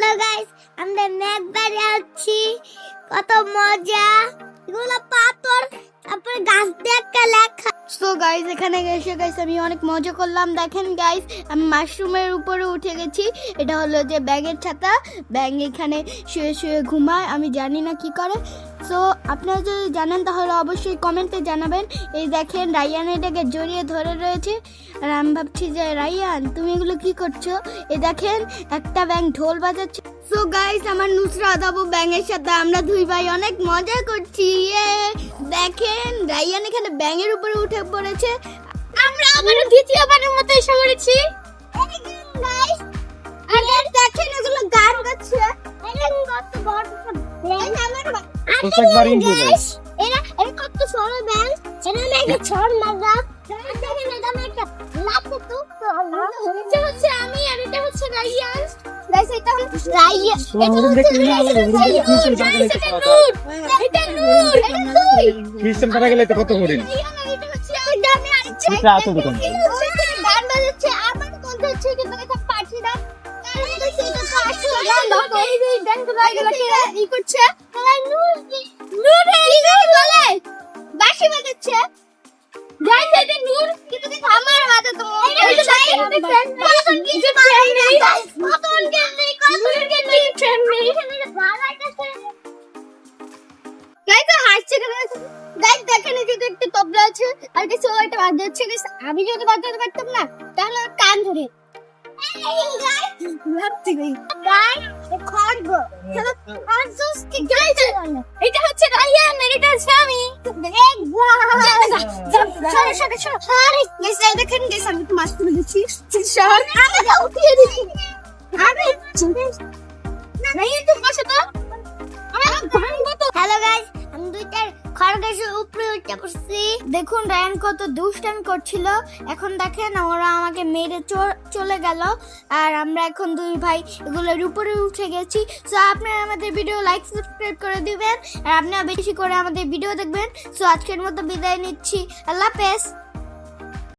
Hello guys, আমরা মেঘবাড়ি আছি। কত মজা। এগুলো পাথর, তারপর গাছ একটা লেখা। সো গাইস এখানে এসে গাইস আমি অনেক মজা করলাম। দেখেন গাইস আমি মাশরুমের উপরে উঠে গেছি। এটা হলো যে ব্যাগের ছাতা। ব্যাগ এখানে শুয়ে শুয়ে ঘুমায়। আমি জানি না কি করে। সো আপনারা যদি জানেন, তাহলে অবশ্যই কমেন্টে জানাবেন। এই দেখেন, রায়ান এটাকে জড়িয়ে ধরে রয়েছে। আর আমি ভাবছি যে, রায়ান, তুমি এগুলো কি করছ? এ দেখেন, একটা ব্যাং ঢোল বাজাচ্ছে। সো গাইস আমার নুসরা দাবু ব্যাঙের সাথে আমরা দুই ভাই অনেক মজা করছি। ইয়ে! দেখেন, রায়ান এখানে ব্যাঙের উপরে উঠে পড়েছে। আমরা আবারও দ্বিতীয়বারের মতো এসে পড়েছি। প্রত্যেকবারই into guys. এরা এরা কত ছোট ব্যাংক এরা নাকি দেখেন এটা আমি একটা লাফে তো এটা হচ্ছে আমি আর এটা হচ্ছে রাইয়ান গাইস এটা রাইয়ান তোমার হুজুর দেখতে নিয়ে গেলে হুজুর দেখতে নিশ্চয়ই জানতে যে তো লাগে লাগে ই করছে। আর নূর নূর এই বলে বাঁশি বাজাচ্ছে। গাইস এটা নূর। কিন্তু কিন্তু আমার হাতে তো এই যে ভাই কতক্ষণ কিছু ট্রেন নেই কতক্ষণ জ্ঞান নেই কতক্ষণ জ্ঞান নেই ট্রেন নেই এখানে গাইস হাসছে গাইস দেখেন এই যে একটা তবলা আছে আর কিছু একটা বাজাচ্ছে আমি যদি বাজাতে পারতাম না তাহলে কান ধরে। এটা হচ্ছে রায়ান আর এটা হচ্ছে আমি। সরে সরে সরে গাইস এই দেখেন আমি তো মাছ তুলে দিচ্ছি। আমি উঠিয়ে দিচ্ছি আরে রায়ান তুমি বসে তো। খরগোশের উপরে উঠে পড়ছি দেখুন, রায়ান কত দুষ্টামি করছিল। এখন দেখেন, ওরা আমাকে মেরে চলে গেল। আর আমরা এখন দুই ভাই এগুলোর উপরে উঠে গেছি। সো আপনারা আমাদের ভিডিও লাইক সাবস্ক্রাইব করে দিবেন। আর আপনারা বেশি করে আমাদের ভিডিও দেখবেন। সো আজকের মতো বিদায় নিচ্ছি। আল্লাহ হাফেজ।